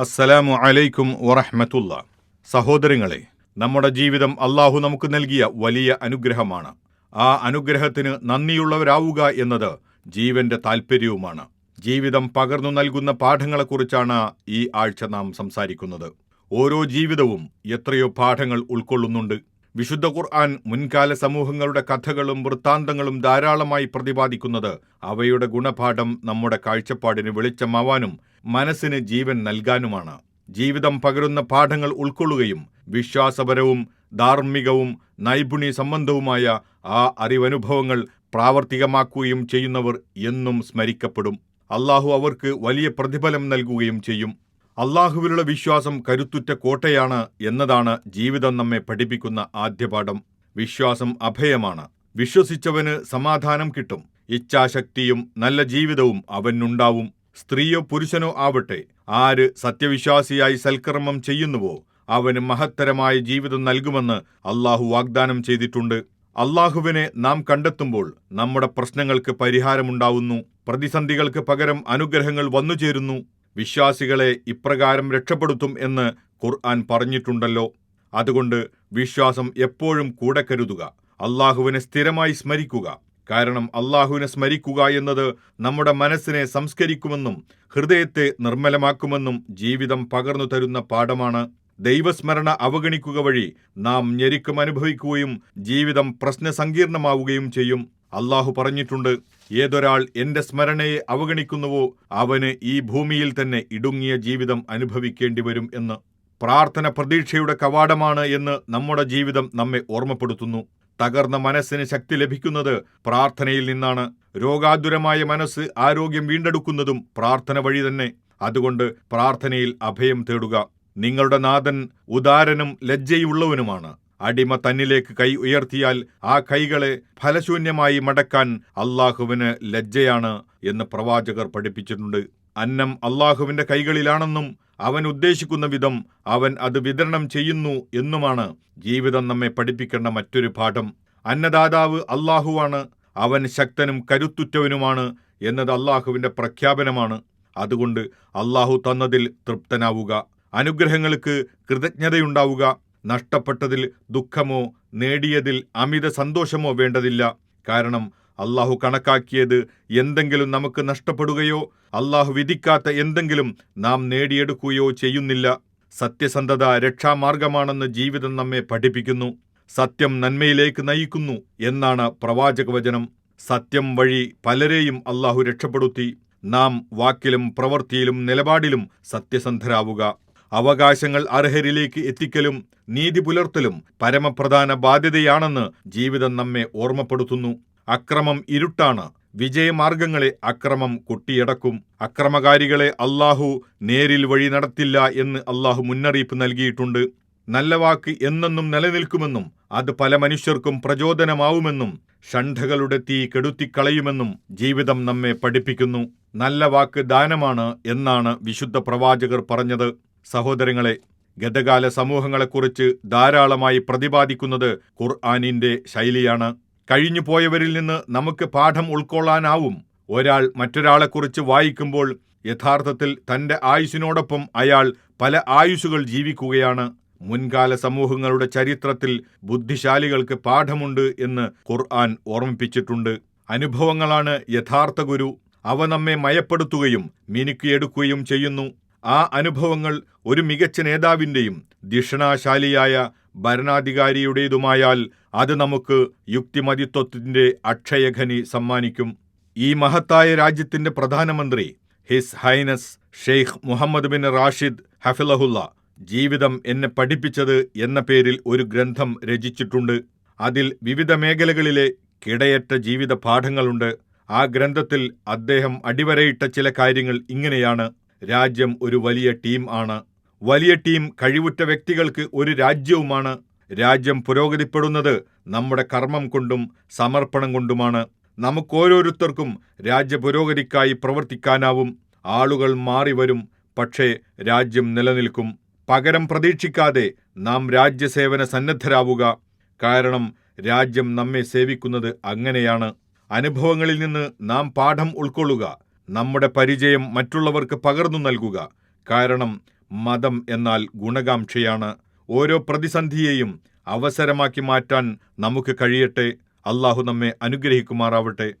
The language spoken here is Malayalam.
അസ്സലാമു അലൈക്കും വറഹ്മത്തുള്ള. സഹോദരങ്ങളെ നമ്മുടെ ജീവിതം അള്ളാഹു നമുക്ക് നൽകിയ വലിയ അനുഗ്രഹമാണ്. ആ അനുഗ്രഹത്തിന് നന്ദിയുള്ളവരാവുക എന്നത് ജീവന്റെ താൽപ്പര്യവുമാണ് ജീവിതം പകർന്നു നൽകുന്ന പാഠങ്ങളെക്കുറിച്ചാണ് ഈ ആഴ്ച നാം സംസാരിക്കുന്നത്. ഓരോ ജീവിതവും എത്രയോ പാഠങ്ങൾ ഉൾക്കൊള്ളുന്നുണ്ട്. വിശുദ്ധ ഖുർആൻ മുൻകാല സമൂഹങ്ങളുടെ കഥകളും വൃത്താന്തങ്ങളും ധാരാളമായി പ്രതിപാദിക്കുന്നത് അവയുടെ ഗുണപാഠം നമ്മുടെ കാഴ്ചപ്പാടിന് വെളിച്ചമാവാനും മനസ്സിന് ജീവൻ നൽകാനുമാണ്. ജീവിതം പകരുന്ന പാഠങ്ങൾ ഉൾക്കൊള്ളുകയും വിശ്വാസപരവും ധാർമ്മികവും നൈപുണ്യ സംബന്ധവുമായ ആ അറിവനുഭവങ്ങൾ പ്രാവർത്തികമാക്കുകയും ചെയ്യുന്നവർ എന്നും സ്മരിക്കപ്പെടും. അള്ളാഹു അവർക്ക് വലിയ പ്രതിഫലം നൽകുകയും ചെയ്യും. അള്ളാഹുവിലുള്ള വിശ്വാസം കരുത്തുറ്റ കോട്ടയാണ് എന്നതാണ് ജീവിതം നമ്മെ പഠിപ്പിക്കുന്ന ആദ്യ പാഠം. വിശ്വാസം അഭയമാണ്. വിശ്വസിച്ചവന് സമാധാനം കിട്ടും. ഇച്ഛാശക്തിയും നല്ല ജീവിതവും അവനുണ്ടാവും. സ്ത്രീയോ പുരുഷനോ ആവട്ടെ ആര് സത്യവിശ്വാസിയായി സൽക്കർമ്മം ചെയ്യുന്നുവോ അവന് മഹത്തരമായ ജീവിതം നൽകുമെന്ന് അള്ളാഹു വാഗ്ദാനം ചെയ്തിട്ടുണ്ട്. അള്ളാഹുവിനെ നാം കണ്ടെത്തുമ്പോൾ നമ്മുടെ പ്രശ്നങ്ങൾക്ക് പരിഹാരമുണ്ടാവുന്നു. പ്രതിസന്ധികൾക്ക് പകരം അനുഗ്രഹങ്ങൾ വന്നുചേരുന്നു. വിശ്വാസികളെ ഇപ്രകാരം രക്ഷപ്പെടുത്തും എന്ന് ഖുർആൻ പറഞ്ഞിട്ടുണ്ടല്ലോ. അതുകൊണ്ട് വിശ്വാസം എപ്പോഴും കൂടെ കരുതുക. അള്ളാഹുവിനെ സ്ഥിരമായി സ്മരിക്കുക. കാരണം അള്ളാഹുവിനെ സ്മരിക്കുക എന്നത് നമ്മുടെ മനസ്സിനെ സംസ്കരിക്കുമെന്നും ഹൃദയത്തെ നിർമ്മലമാക്കുമെന്നും ജീവിതം പകർന്നു തരുന്ന പാഠമാണ്. ദൈവസ്മരണ അവഗണിക്കുക വഴി നാം ഞെരുക്കം അനുഭവിക്കുകയും ജീവിതം പ്രശ്നസങ്കീർണമാവുകയും ചെയ്യും. അള്ളാഹു പറഞ്ഞിട്ടുണ്ട് ഏതൊരാൾ എന്റെ സ്മരണയെ അവഗണിക്കുന്നുവോ അവന് ഈ ഭൂമിയിൽ തന്നെ ഇടുങ്ങിയ ജീവിതം അനുഭവിക്കേണ്ടി വരും എന്ന് പ്രാർത്ഥന പ്രതീക്ഷയുടെ കവാടമാണ് എന്ന് നമ്മുടെ ജീവിതം നമ്മെ ഓർമ്മപ്പെടുത്തുന്നു. തകർന്ന മനസ്സിന് ശക്തി ലഭിക്കുന്നത് പ്രാർത്ഥനയിൽ നിന്നാണ്. രോഗാതുരമായ മനസ്സ് ആരോഗ്യം വീണ്ടെടുക്കുന്നതും പ്രാർത്ഥന വഴി തന്നെ. അതുകൊണ്ട് പ്രാർത്ഥനയിൽ അഭയം തേടുക. നിങ്ങളുടെ നാഥൻ ഉദാരനും ലജ്ജയുള്ളവനുമാണ്. അടിമ തന്നിലേക്ക് കൈ ഉയർത്തിയാൽ ആ കൈകളെ ഫലശൂന്യമായി മടക്കാൻ അള്ളാഹുവിന് ലജ്ജയാണ് എന്ന് പ്രവാചകർ പഠിപ്പിച്ചിട്ടുണ്ട്. അന്നം അള്ളാഹുവിന്റെ കൈകളിലാണെന്നും അവൻ ഉദ്ദേശിക്കുന്ന വിധം അവൻ അത് വിതരണം ചെയ്യുന്നു എന്നുമാണ് ജീവിതം നമ്മെ പഠിപ്പിക്കേണ്ട മറ്റൊരു പാഠം. അന്നദാതാവ് അള്ളാഹുവാണ് അവൻ ശക്തനും കരുത്തുറ്റവനുമാണ് എന്നത് അള്ളാഹുവിന്റെ പ്രഖ്യാപനമാണ്. അതുകൊണ്ട് അള്ളാഹു തന്നതിൽ തൃപ്തനാവുക അനുഗ്രഹങ്ങൾക്ക് കൃതജ്ഞതയുണ്ടാവുക. നഷ്ടപ്പെട്ടതിൽ ദുഃഖമോ നേടിയതിൽ അമിത സന്തോഷമോ വേണ്ടതില്ല. കാരണം അള്ളാഹു കണക്കാക്കിയത് എന്തെങ്കിലും നമുക്ക് നഷ്ടപ്പെടുകയോ അള്ളാഹു വിധിക്കാത്ത എന്തെങ്കിലും നാം നേടിയെടുക്കുകയോ ചെയ്യുന്നില്ല. സത്യസന്ധത രക്ഷാമാർഗമാണെന്ന് ജീവിതം നമ്മെ പഠിപ്പിക്കുന്നു. സത്യം നന്മയിലേക്ക് നയിക്കുന്നു എന്നാണ് പ്രവാചകവചനം. സത്യം വഴി പലരെയും അള്ളാഹു രക്ഷപ്പെടുത്തി. നാം വാക്കിലും പ്രവൃത്തിയിലും നിലപാടിലും സത്യസന്ധരാവുക. അവകാശങ്ങൾ അർഹരിലേക്ക് എത്തിക്കലും നീതി പുലർത്തലും പരമപ്രധാന ബാധ്യതയാണെന്ന് ജീവിതം നമ്മെ ഓർമ്മപ്പെടുത്തുന്നു. അക്രമം ഇരുട്ടാണ്. വിജയമാർഗങ്ങളെ അക്രമം കൊട്ടിയടക്കും. അക്രമകാരികളെ അല്ലാഹു നേരിൽ വഴി നടത്തില്ല എന്ന് അല്ലാഹു മുന്നറിയിപ്പ് നൽകിയിട്ടുണ്ട്. നല്ല വാക്ക് എന്നെന്നും നിലനിൽക്കുമെന്നും അത് പല മനുഷ്യർക്കും പ്രചോദനമാവുമെന്നും ഷണ്ഠകളുടെ തീ കെടുത്തിക്കളയുമെന്നും ജീവിതം നമ്മെ പഠിപ്പിക്കുന്നു. നല്ല വാക്ക് ദാനമാണ് എന്നാണ് വിശുദ്ധ പ്രവാചകർ പറഞ്ഞത്. സഹോദരങ്ങളെ ഗതകാല സമൂഹങ്ങളെക്കുറിച്ച് ധാരാളമായി പ്രതിപാദിക്കുന്നത് ഖുർആാനിന്റെ ശൈലിയാണ്. കഴിഞ്ഞു പോയവരിൽ നിന്ന് നമുക്ക് പാഠം ഉൾക്കൊള്ളാനാവും. ഒരാൾ മറ്റൊരാളെക്കുറിച്ച് വായിക്കുമ്പോൾ യഥാർത്ഥത്തിൽ തന്റെ ആയുസിനോടൊപ്പം അയാൾ പല ആയുസുകൾ ജീവിക്കുകയാണ്. മുൻകാല സമൂഹങ്ങളുടെ ചരിത്രത്തിൽ ബുദ്ധിശാലികൾക്ക് പാഠമുണ്ട് എന്ന് ഖുർആൻ ഓർമ്മിപ്പിച്ചിട്ടുണ്ട്. അനുഭവങ്ങളാണ് യഥാർത്ഥ ഗുരു. അവ നമ്മെ മയപ്പെടുത്തുകയും മിനുക്കിയെടുക്കുകയും ചെയ്യുന്നു. ആ അനുഭവങ്ങൾ ഒരു മികച്ച നേതാവിന്റെയും ദിഷണാശാലിയായ ഭരണാധികാരിയുടേതുമായാൽ അത് നമുക്ക് യുക്തിമതിത്വത്തിന്റെ അക്ഷയഖനി സമ്മാനിക്കും. ഈ മഹത്തായ രാജ്യത്തിന്റെ പ്രധാനമന്ത്രി his highness Sheikh Mohammed bin Rashid ഹഫിലഹുല്ല ജീവിതം എന്നെ പഠിപ്പിച്ചത് എന്ന പേരിൽ ഒരു ഗ്രന്ഥം രചിച്ചിട്ടുണ്ട്. അതിൽ വിവിധ മേഖലകളിലെ കിടയറ്റ ജീവിത പാഠങ്ങളുണ്ട്. ആ ഗ്രന്ഥത്തിൽ അദ്ദേഹം അടിവരയിട്ട ചില കാര്യങ്ങൾ ഇങ്ങനെയാണ്. രാജ്യം ഒരു വലിയ ടീം ആണ്. വലിയ ടീം കഴിവുറ്റ വ്യക്തികൾക്ക് ഒരു രാജ്യവുമാണ്. രാജ്യം പുരോഗതിപ്പെടുന്നത് നമ്മുടെ കർമ്മം കൊണ്ടും സമർപ്പണം കൊണ്ടുമാണ്. നമുക്കോരോരുത്തർക്കും രാജ്യ പുരോഗതിക്കായി പ്രവർത്തിക്കാനാവും. ആളുകൾ മാറിവരും പക്ഷേ രാജ്യം നിലനിൽക്കും. പകരം പ്രതീക്ഷിക്കാതെ നാം രാജ്യസേവന സന്നദ്ധരാവുക. കാരണം രാജ്യം നമ്മെ സേവിക്കുന്നത് അങ്ങനെയാണ്. അനുഭവങ്ങളിൽ നിന്ന് നാം പാഠം ഉൾക്കൊള്ളുക. നമ്മുടെ പരിചയം മറ്റുള്ളവർക്ക് പകർന്നു നൽകുക. കാരണം മതം എന്നാൽ ഗുണകാംക്ഷയാണ്. ഓരോ പ്രതിസന്ധിയെയും അവസരമാക്കി മാറ്റാൻ നമുക്ക് കഴിയട്ടെ. അള്ളാഹു നമ്മെ അനുഗ്രഹിക്കുമാറാവട്ടെ.